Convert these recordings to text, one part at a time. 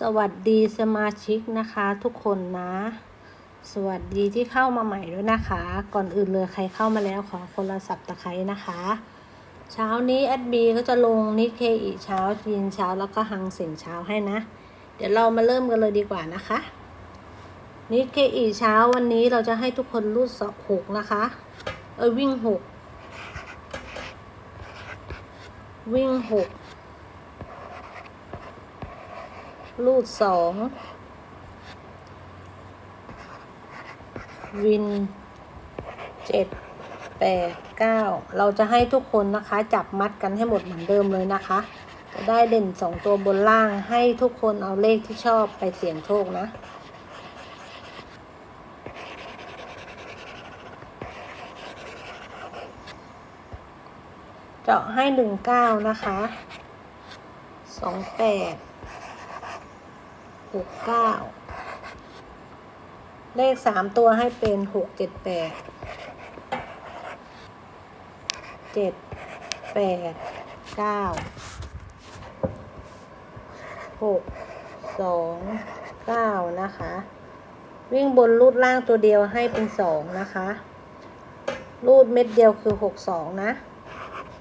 สวัสดีสมาชิกนะคะทุกคนนะ สวัสดีที่เข้ามาใหม่ด้วยนะคะ ก่อนอื่นเลยใครเข้ามาแล้วขอคนละสับตะไคร้นะคะ เช้านี้แอดบีก็จะลงนิเคอีเช้าจีนเช้าแล้วก็หังเสียงเช้าให้นะ เดี๋ยวเรามาเริ่มกันเลยดีกว่านะคะนิเคอีเช้าวันนี้เราจะให้ทุกคนรูดสอบหกนะคะ เออวิ่งหกวิ่งหก รูดสองวินเจ็ดแปดเก้าเราจะให้ทุกคนนะคะจับมัดกันให้หมดเหมือนเดิมเลยนะคะ จะได้เด่นสองตัวบนล่างให้ทุกคนเอาเลขที่ชอบไปเสี่ยงโชคนะเจาะให้หนึ่งเก้านะคะสองแปด หกเก้าเลขสามตัวให้เป็นหกเจ็ดแปดเจ็ดแปดเก้าหกสองเก้านะคะ วิ่งบนรูดล่างตัวเดียวให้เป็นสองนะคะ รูดเม็ดเดียวคือหกสองนะ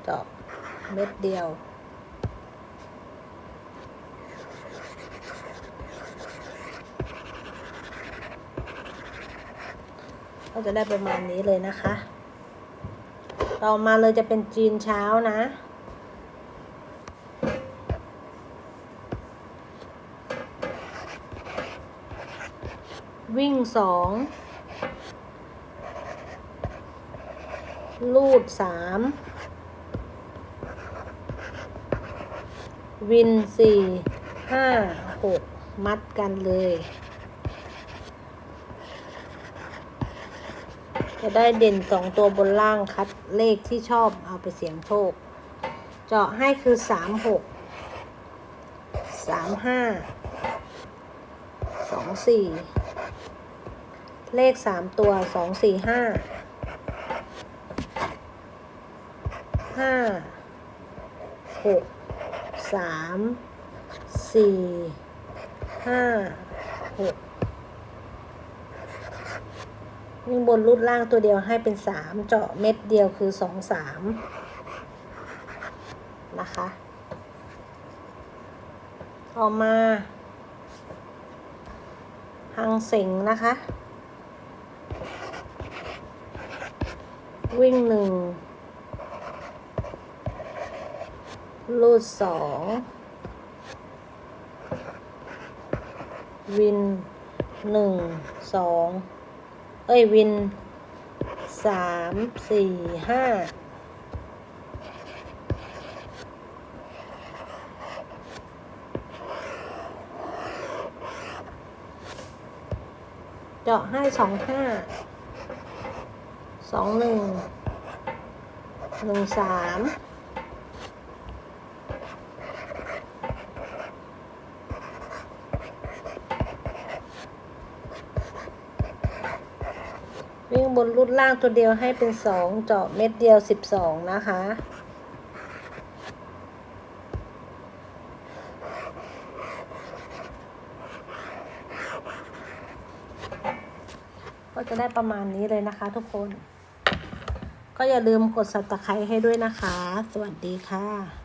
เจาะเม็ดเดียว ก็จะได้ประมาณนี้เลยนะคะ ต่อมาเลยจะเป็นจีนเช้านะ วิ่งสองลูดสามวินสี่ห้าหกมัดกันเลย จะได้เด่นสองตัวบนล่างคัดเลขที่ชอบเอาไปเสี่ยงโชค เจาะให้คือสามหกสามห้าสองสี่เลขสามตัวสองสี่ห้าห้าหกสามสี่ห้าหก วิ่งบนรูดล่างตัวเดียวให้เป็นสามเจาะเม็ดเดียวคือสองสามนะคะต่อมาหังเสงนะคะ วิ่งหนึ่งรูดสองวินหนึ่งสอง อ้ยวินสามสี่ห้าเจาะให้สองห้าสองหนึ่งหนึ่งสาม วิ่งบนรูดล่างตัวเดียวให้เป็นสองเจาะเม็ดเดียวสิบสองนะคะ ก็จะได้ประมาณนี้เลยนะคะทุกคน ก็อย่าลืมกด subscribe ให้ด้วยนะคะ สวัสดีค่ะ